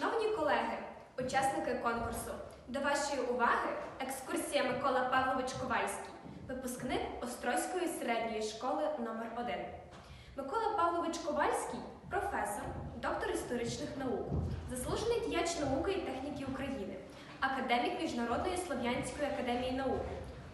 Шановні колеги, учасники конкурсу, до вашої уваги екскурсія Микола Павлович Ковальський, випускник Острозької середньої школи номер 1 Микола Павлович Ковальський професор, доктор історичних наук, заслужений діяч науки і техніки України, академік Міжнародної Слов'янської академії наук,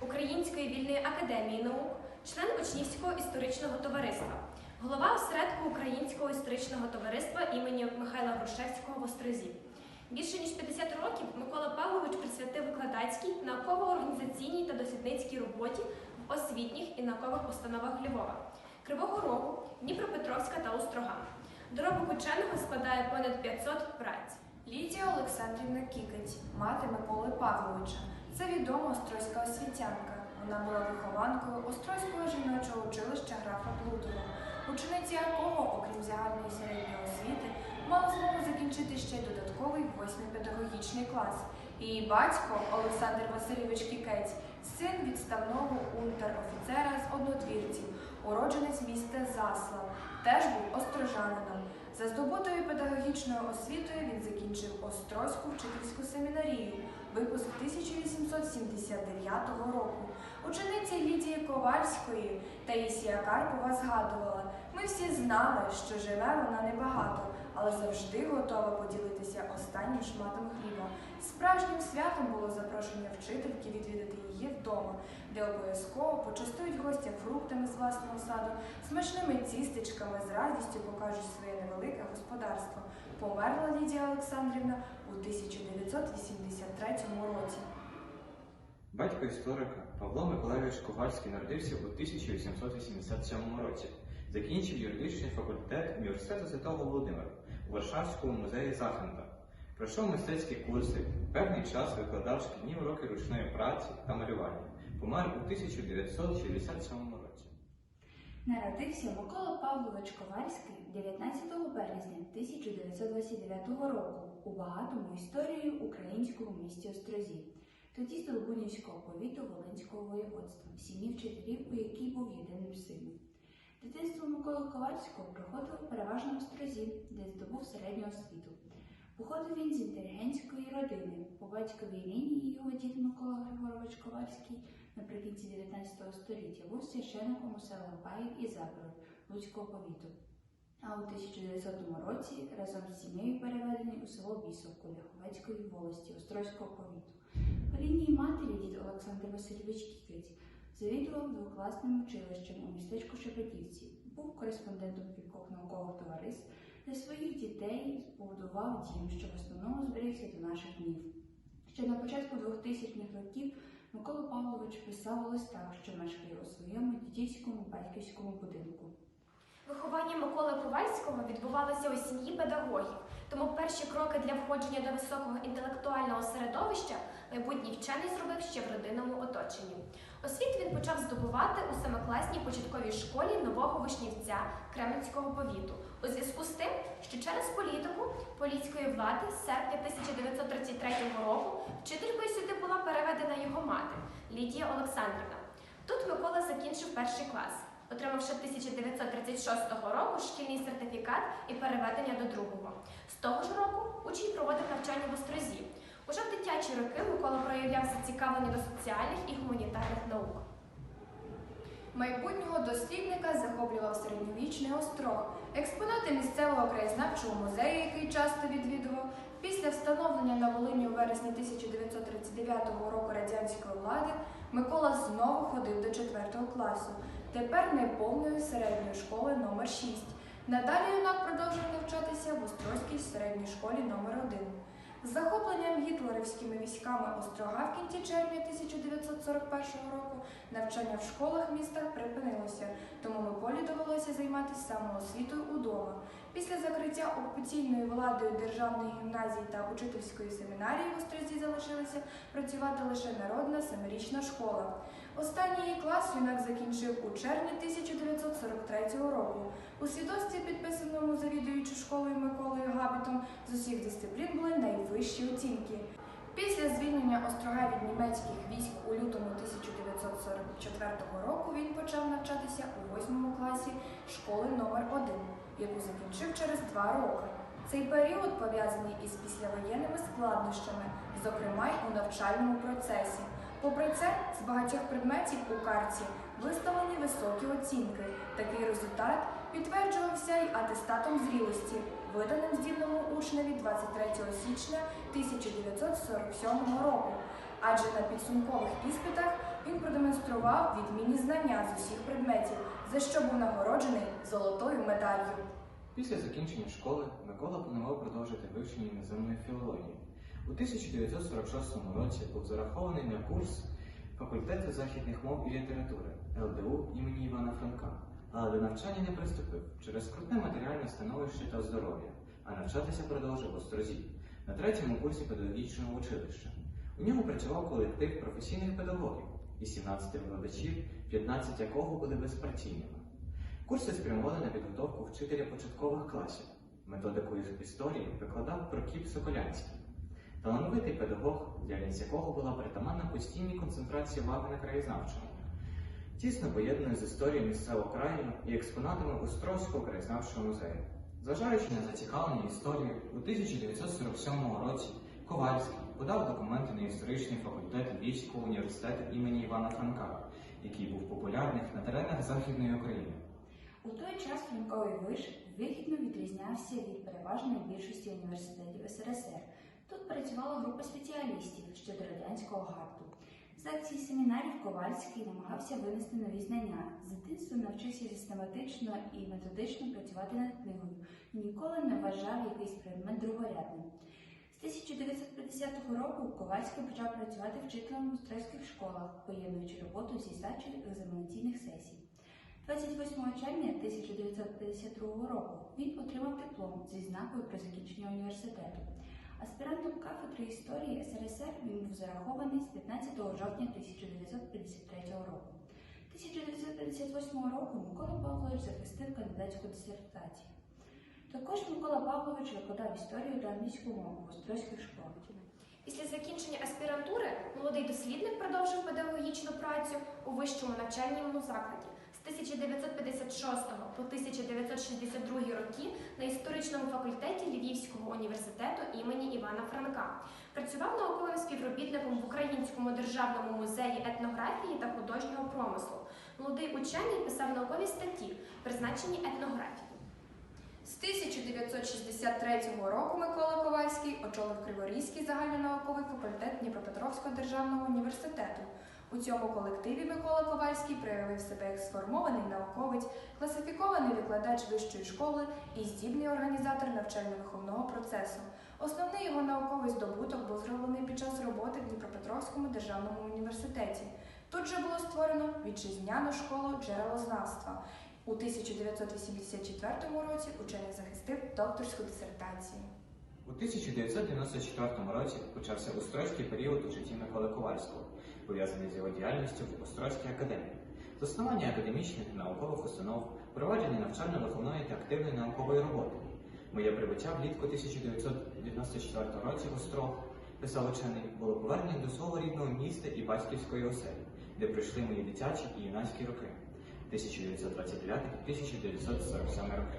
Української вільної академії наук, член Учнівського історичного товариства, осередку Українського історичного товариства імені Михайла Грушевського в Острозі. Більше ніж 50 років Микола Павлович присвятив викладацькій, науково-організаційній та дослідницькій роботі в освітніх і наукових установах Львова, Кривого Рогу, Дніпропетровська та Острога. Доробок ученого складає понад 500 праць. Лідія Олександрівна Кікець, мати Миколи Павловича. Це відома острозька освітянка. Вона була вихованкою Острозького жіночого училища графа Плутова, учениця якого, окрім загальної середньої освіти, мала змогу закінчити ще й додатковий восьмий педагогічний клас. Її батько Олександр Васильович Кікець, син відставного унтер-офіцера з однодвірців, уродженець міста Заслав, теж був острожанином. За здобутою педагогічною освітою він закінчив Острозьку вчительську семінарію, випуск 1879 року. Учениця Лідії Ковальської Таїсія Карпова згадувала: ми всі знали, що живе вона небагато, але завжди готова поділитися останнім шматом хліба. Справжнім святом було запрошення вчительки відвідати її вдома, де обов'язково почастують гостя фруктами з власного саду, смачними тістечками, з радістю покажуть своє невелике господарство. Померла Лідія Олександрівна у 1983 році. Батько історика Павло Миколайович Ковальський народився у 1887 році. Закінчив юридичний факультет університету Святого Володимира Варшавському музеї Захента. Пройшов мистецькі курси, певний час викладав шкільні уроки ручної праці та малювання. Помер у 1967 році. Народився Микола Павлович Ковальський 19 березня 1929 року у багатому історією українському місті Острозі, тоді Столбунівського повіту Волинського воєводства, сім'ї вчителів, у якій був єдиним сином. Дитинство Миколи Ковальського проходило переважно в Острозі, де здобув середню освіту. Походив він з інтелігентської родини. По батьковій лінії його дід Микола Григорович Ковальський наприкінці 19 століття був священником у селах Баїв і Заборов Луцького повіту. А у 1900 році разом з сім'єю переведений у село Бісовку Ляховецької волості Острозького повіту. По лінії матері дід Олександр Васильович Кікець завідував двокласним училищем у містечку Шепетівці, був кореспондентом кількох наукових товариств, для своїх дітей побудував дім, що в основному зберігся до наших днів. Ще на початку 2000-х років Микола Павлович писав у листах, що мешкає у своєму дідівському батьківському будинку. Виховання Миколи Ковальського відбувалося у сім'ї педагогів, тому перші кроки для входження до високого інтелектуального середовища майбутній вчений зробив ще в родинному оточенні. Освіту він почав здобувати у семикласній початковій школі нового вишнівця Кременського повіту, у зв'язку з тим, що через політику поліцької влади з серпня 1933 року вчителькою сюди була переведена його мати Лідія Олександрівна. Тут Микола закінчив перший клас, отримавши 1936 року шкільний сертифікат і переведення до другого. З того ж року учень проводив навчання в Острозі. Уже в дитячі роки Микола проявляв зацікавлення до соціальних і гуманітарних наук. Майбутнього дослідника захоплював середньовічний острог, експонати місцевого краєзнавчого музею, який часто відвідував. Після встановлення на Волині у вересні 1939 року радянської влади Микола знову ходив до 4 класу, тепер неповною середньої школи номер 6 Надалі юнак продовжив навчатися в Острозькій середній школі номер 1 з захопленням гітлерівськими військами Острога в кінці червня 1941 року навчання в школах міста припинилося, тому Миколі довелося займатися самоосвітою удома. Після закриття окупаційною владою державної гімназії та учительської семінарії в Острозі залишилася працювати лише народна семирічна школа. Останній її клас юнак закінчив у червні 1943 року. У свідоцтві, підписаному завідуючи школою Миколою Габітом, з усіх дисциплін були найвищі оцінки. Після звільнення острога від німецьких військ у лютому 1944 року він почав навчатися у восьмому класі школи номер 1 яку закінчив через два роки. Цей період пов'язаний із післявоєнними складнощами, зокрема й у навчальному процесі. Попри це, з багатьох предметів у карті виставлені високі оцінки. Такий результат підтверджувався й атестатом зрілості, виданим здібному учневі 23 січня 1947 року. Адже на підсумкових іспитах він продемонстрував відмінні знання з усіх предметів, за що був нагороджений золотою медаллю. Після закінчення школи Микола планував продовжити вивчення іноземної філології. У 1946 році був зарахований на курс факультету західних мов і літератури ЛДУ імені Івана Франка, але до навчання не приступив через скрутне матеріальне становище та здоров'я, а навчатися продовжив у Острозі на третьому курсі педагогічного училища. У ньому працював колектив професійних педагогів із 17 викладачів, 15 якого були безпартійними. Курси спрямували на підготовку вчителя початкових класів. Методику історії викладав Прокіп Соколянський. Талановитий педагог, діяльність якого була притаманна постійній концентрації уваги на краєзнавчому, тісно поєднаною з історією місцевого краю і експонатами Острозького краєзнавчого музею. Зважаючи на зацікавлення історією, у 1947 році Ковальський подав документи на історичний факультет Львівського університету імені Івана Франка, який був популярний на теренах Західної України. У той час Франковий виш вигідно відрізнявся від переважної більшості університетів СРСР. Тут працювала група спеціалістів щодо радянського гарту. З акцій семінарів Ковальський намагався винести нові знання. З дитинства навчився систематично і методично працювати над книгою ніколи не вважав якийсь предмет другорядним. З 1950 року Ковальський почав працювати вчителем у стройських школах, поєднуючи роботу зі здачею екзаменаційних сесій. 28 червня 1952 року він отримав диплом зі знакою про закінчення університету. Аспірантом кафедри історії СРСР він був зарахований з 15 жовтня 1953 року. 1958 року Микола Павлович захистив кандидатську дисертацію. Також Микола Павлович викладав історію та англійську мову в острозьких школах. Після закінчення аспірантури молодий дослідник продовжив педагогічну працю у вищому навчальному закладі з 1956 по 1962 роки на історичному факультеті Львівського університету імені Івана Франка. Працював науковим співробітником в Українському державному музеї етнографії та художнього промислу. Молодий учений писав наукові статті, призначені етнографії. З 1963 року Микола Ковальський очолив Криворізький загальнонауковий факультет Дніпропетровського державного університету. У цьому колективі Микола Ковальський проявив себе як сформований науковець, класифікований викладач вищої школи і здібний організатор навчально-виховного процесу. Основний його науковий здобуток був зроблений під час роботи в Дніпропетровському державному університеті. Тут же було створено вітчизняну школу джерелознавства. У 1984 році учений захистив докторську дисертацію. У 1994 році почався Острозький період у житті Миколи Ковальського, пов'язаний з його діяльністю в Острозькій академії, заснування академічних і наукових установ, провадження навчально-виховної та активної наукової роботи. Моє прибуття влітку 1994 році в Острог, писав учений, було повернення до свого рідного міста і батьківської оселі, де пройшли мої дитячі і юнацькі роки 1929-1947 роки.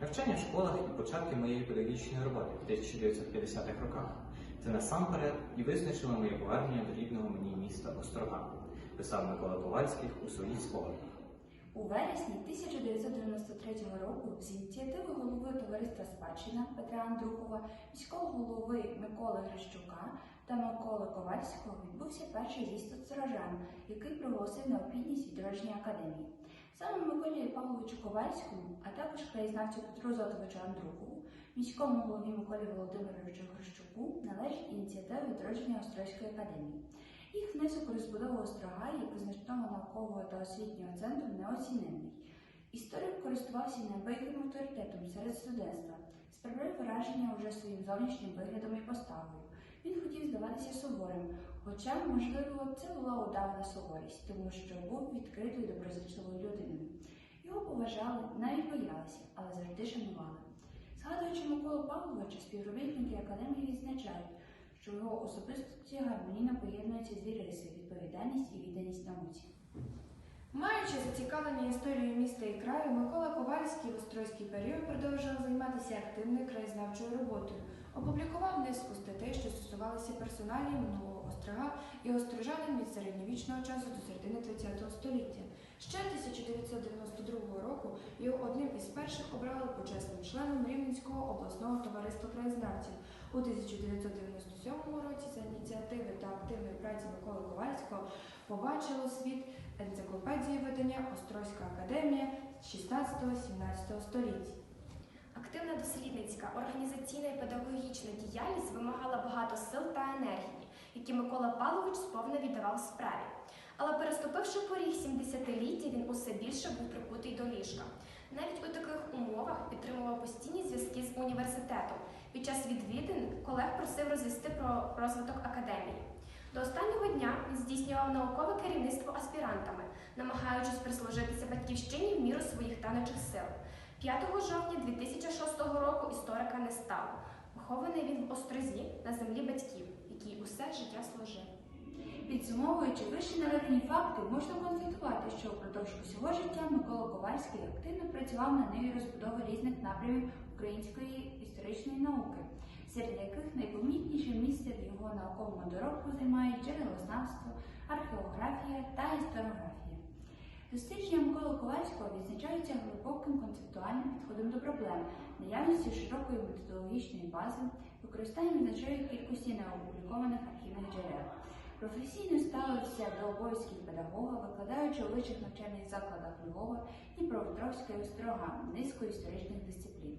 Навчання в школах і початки моєї педагогічної роботи в 1950-х роках. Це насамперед і визначило моє повернення до рідного мені міста Острога, писав Микола Ковальський у своїх спогадах. У вересні 1993 року з ініціативи голови товариства Спадщина Петра Андрухова, міського голови Миколи Грищука та Миколи Ковальського відбувся перший з'їзд сторожан, який проголосив необхідність відродження академії. Саме Миколі Павловичу Ковальському, а також краєзнавцю Петру Зотовичу Андрухову, міському голові Миколі Володимировичу Грищуку належить ініціатива відродження Острозької академії. Їх внесок у розбудову острога як визначного наукового та освітнього центру неоцінений. Історик користувався неабияким авторитетом серед студентства, справляв враження уже своїм зовнішнім виглядом і поставою. Він хотів здаватися суворим, хоча, можливо, це була удавана суворість, тому що був відкритою доброзичливою людиною. Його поважали, навіть боялися, але завжди шанували. Згадуючи Миколу Павловича, співробітники академії відзначають, що його особистості гармонійно поєднуються дві риси відповідальність і відданість науці. Маючи зацікавлення історією міста і краю, Микола Ковальський в острозький період продовжував займатися активною краєзнавчою роботою. Опублікував низку статей, що стосувалися персоналі минулого острога і острожанин від середньовічного часу до середини ХХ століття. Ще 1992 року його одним із перших обрали почесним членом Рівненського обласного товариства краєзнавців. У 1997 році за ініціативи та активної праці Миколи Ковальського побачило світ енциклопедії видання Острозька академія 16-17 століть. Активна дослідницька, організаційна і педагогічна діяльність вимагала багато сил та енергії, які Микола Павлович сповна віддавав справі. Але переступивши поріг 70-ліття, він усе більше був прикутий до ліжка. Навіть у таких умовах підтримував постійні зв'язки з університетом. Під час відвідин колег просив розвісти про розвиток академії. До останнього дня він здійснював наукове керівництво аспірантами, намагаючись прислужитися батьківщині в міру своїх таночих сил. 5 жовтня 2006 року історика не стало. Похований він в Острозі на землі батьків, який усе життя служив. Підсумовуючи вище наведені факти, можна констатувати, що впродовж усього життя Микола Ковальський активно працював на ниві розбудови різних напрямів української історичної науки, серед яких найпомітніше місце в його науковому доробку займають джерелознавство, археографія та історіографія. Дослідження Миколи Ковальського відзначаються глибоким концептуальним підходом до проблем, наявністю широкої методологічної бази, використанням значної кількості неопублікованих архівних джерел. Професійно ставився до обов'язків педагога, викладаючи у вищих навчальних закладах Львова, Дніпропетровська і Острога, низку історичних дисциплін.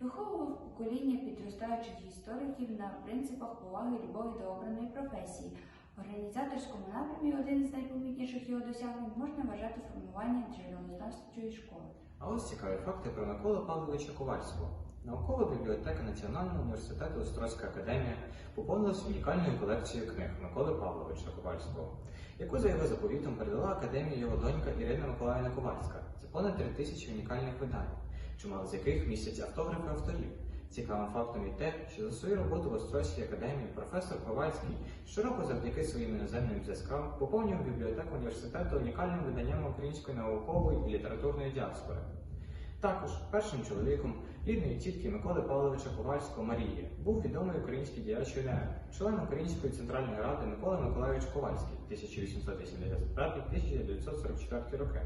Виховував покоління підростаючих істориків на принципах поваги любові до обраної професії. Організаторському напрямі один з найпомітніших його досягнень можна вважати формування джерелознавчої школи. А ось цікаві факти про Миколу Павловича Ковальського. Наукова бібліотека Національного університету Острозька академія поповнилась унікальною колекцією книг Миколи Павловича Ковальського, яку за його заповітом передала академії його донька Ірина Миколаївна Ковальська. Це понад три тисячі унікальних видань, чимало з яких містять автографи авторів. Цікавим фактом є те, що за свою роботу в Острозькій академії професор Ковальський щороку завдяки своїм іноземним зв'язкам поповнював бібліотеку університету унікальним виданням української наукової і літературної діаспори. Також першим чоловіком рідної тітки Миколи Павловича Ковальського Марії був відомий український діяч ЮНЕ, член Української центральної ради Микола Миколайович Ковальський 1885-1944 роки.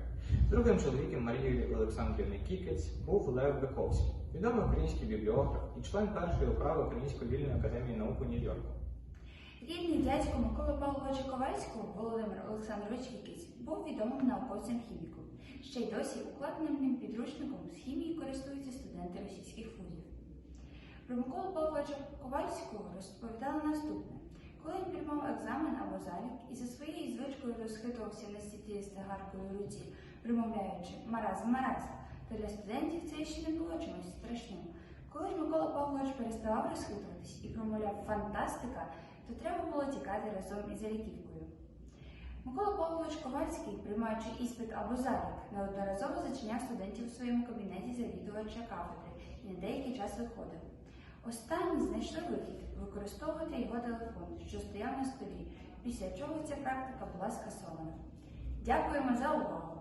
Другим чоловіком Марії Олександрівни Кікець був Лев Биковський, відомий український бібліограф і член першої управи Української вільної академії наук у Нью-Йорку. Рідний дядько Миколи Павловича Ковальського Володимир Олександрович Вікіць був відомим науковцем-хіміком. Ще й досі укладеним підручником з хімії користуються студенти російських вузів. Про Миколу Павловича Ковальського розповідали наступне. Коли він приймав екзамен або залік і за своєю звичкою розхитувався на стіті з цигаркою в руці, примовляючи Мараз, Мараз, то для студентів це ще не було чимось страшним. Коли ж Микола Павлович переставав розхитуватись і промовляв фантастика, то треба було тікати разом із заліківкою. Микола Павлович Ковальський, приймаючи іспит або залік, неодноразово зачиняв студентів у своєму кабінеті завідувача кафедри і на деякий час виходив. Останні знайшли вихід використовувати його телефон, що стояв на столі, після чого ця практика була скасована. Дякуємо за увагу!